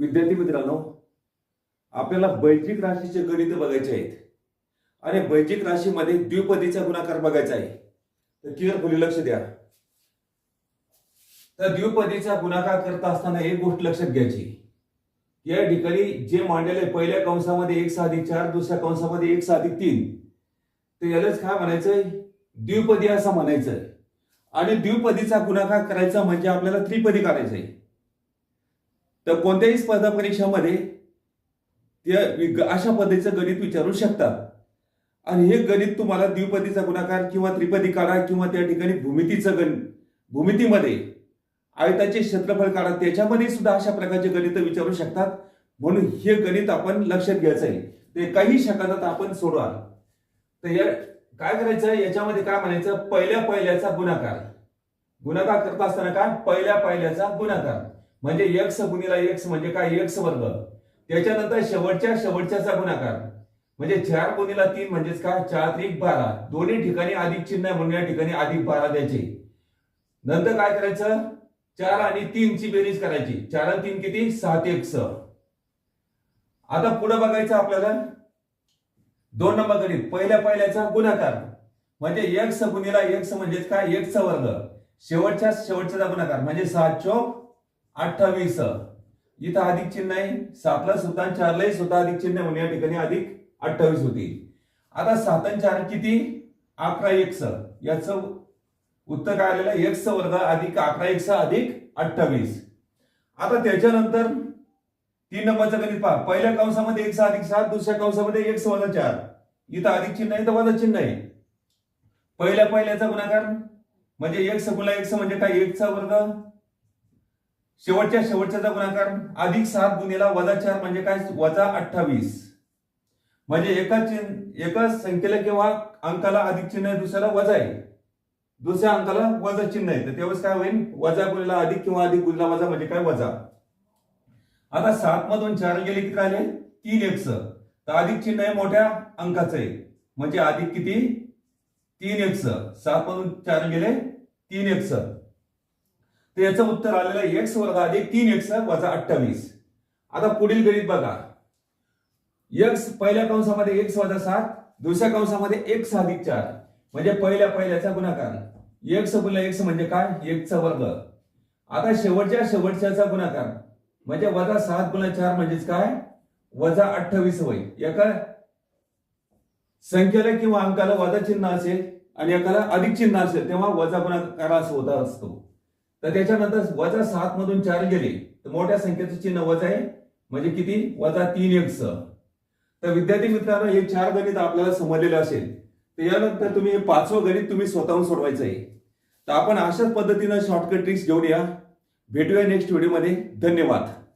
विद्यार्थी मित्रांनो आपल्याला बैजिक राशीचे गणित बघायचे आहेत. आणि बैजिक राशीमध्ये द्विपदीचा गुणाकार बघायचा आहे. तर केअरफुली लक्ष द्या. तर द्विपदीचा गुणाकार करता असताना एक गोष्ट लक्षात घ्यायची. या ठिकाणी जे मांडलेले पहिल्या कंसामध्ये एक साधिक चार दुसऱ्या कंसामध्ये एक साधिक तीन. तर यालाच काय म्हणायचंय? द्विपदी असं म्हणायचंय. आणि द्विपदीचा गुणाकार करायचा म्हणजे आपल्याला त्रिपदी काढायचंय. तर कोणत्याही स्पर्धा परीक्षामध्ये त्या वि- अशा पद्धतीचं गणित विचारू शकतात. आणि हे गणित तुम्हाला द्विपदीचा गुणाकार किंवा त्रिपदी काढा किंवा त्या ठिकाणी भूमितीचं गण भूमितीमध्ये आयताचे क्षेत्रफळ काढा त्याच्यामध्ये सुद्धा अशा प्रकारचे गणित विचारू शकतात. म्हणून हे गणित आपण लक्षात घ्यायचं आहे. ते काही शकतात आपण सोडवाल. तर या काय करायचं? याच्यामध्ये काय म्हणायचं? पहिल्या पहिल्याचा गुणाकार. गुणाकार करत असताना काय? पहिल्या पहिल्याचा गुणाकार. म्हणजे एक्स गुणिला एक्स म्हणजे काय? एक्स वर्ग. त्याच्यानंतर शेवटच्या शेवटच्याचा गुणाकार. म्हणजे चार गुणिला तीन म्हणजेच काय? चार त्रिक बारा. दोन्ही ठिकाणी अधिक चिन्ह आहे म्हणून या ठिकाणी अधिक बारा द्यायचे. नंतर काय करायचं? चार आणि तीन ची बेरीज करायची. चार आणि तीन किती? सात एक स आता पुढे बघायचं आपल्याला. दोन नंबर गणित. पहिल्या पहिल्याचा गुणाकार. म्हणजे एक्स गुणिला एक्स म्हणजेच काय? एक्सचा वर्ग. शेवटच्या शेवटचा गुणाकार. म्हणजे सात चौक अठ्ठावीस. इथं अधिक चिन्ह आहे. सातला सुद्धा आणि चारलाही सुद्धा अधिक चिन्ह म्हणून या ठिकाणी अधिक अठ्ठावीस होती. आता सात चार किती? अकरा एक्स. याचं उत्तर काय आलेलं आहे? एक्स वर्ग अधिक अकरा एक्स अधिक अठ्ठावीस. आता त्याच्यानंतर तीन नंबरचं गणित पहा. पहिल्या कंसामध्ये एक्स अधिक सात दुसऱ्या कंसामध्ये एक्स वजा चार. इथं अधिक चिन्ह आहे तर वजा चिन्ह आहे. पहिल्या पहिल्याचा गुणाकार म्हणजे एक्स गुणा एक्स म्हणजे काय? एकचा वर्ग शेवटच्या शेवटच्याचा गुणाकार अधिक सात गुन्हेला वजा चार म्हणजे काय? वजा अठ्ठावीस. म्हणजे एका चिन्ह एकाच संख्येला किंवा अंकाला अधिक चिन्ह आहे दुसऱ्याला वजा आहे. दुसऱ्या अंकाला वजा चिन्ह आहे. तर त्यावेळेस काय होईल? वजा गुणिला अधिक किंवा अधिक गुणिला वजा म्हणजे काय? वजा. आता सात मधून चार गेले किती राहिले तीन एक्स. तर अधिक चिन्ह आहे मोठ्या अंकाचं आहे. म्हणजे अधिक किती? तीन एक्स. सात मधून चार गेले तीन एक्स. तर याचं उत्तर आलेलं आहे एक्स वर्ग अधिक तीन एक्स वजा अठ्ठावीस. आता पुढील गणित बघा. एक्स पहिल्या कंसामध्ये एक्स वजा सात दुसऱ्या कंसामध्ये एक्स अधिक चार. म्हणजे पहिल्या पहिल्याचा गुणाकार. एक्स गुणिले एक्स म्हणजे काय? एकचा वर्ग. आता शेवटच्या शेवटच्याचा गुणाकार. म्हणजे वजा सात गुणा चार म्हणजेच काय? वजा अठ्ठावीस वय. एका संख्येला किंवा अंकाला वजा चिन्ह असेल आणि एकाला अधिक चिन्ह असेल तेव्हा वजा गुणाकार असं होता असतो. तर त्याच्यानंतर वजा सात मधून चार गेले. तर मोठ्या संख्येचं चिन्ह वजा आहे. म्हणजे किती? वजा तीन एक्स. तर विद्यार्थी मित्रांनो हे चार गणित आपल्याला समजलेलं असेल. तर यानंतर तुम्ही हे पाचवं गणित तुम्ही स्वतःहून सोडवायचं आहे. तर आपण अशाच पद्धतीनं शॉर्टकट ट्रिक्स घेऊन या. भेटूया नेक्स्ट व्हिडिओमध्ये धन्यवाद.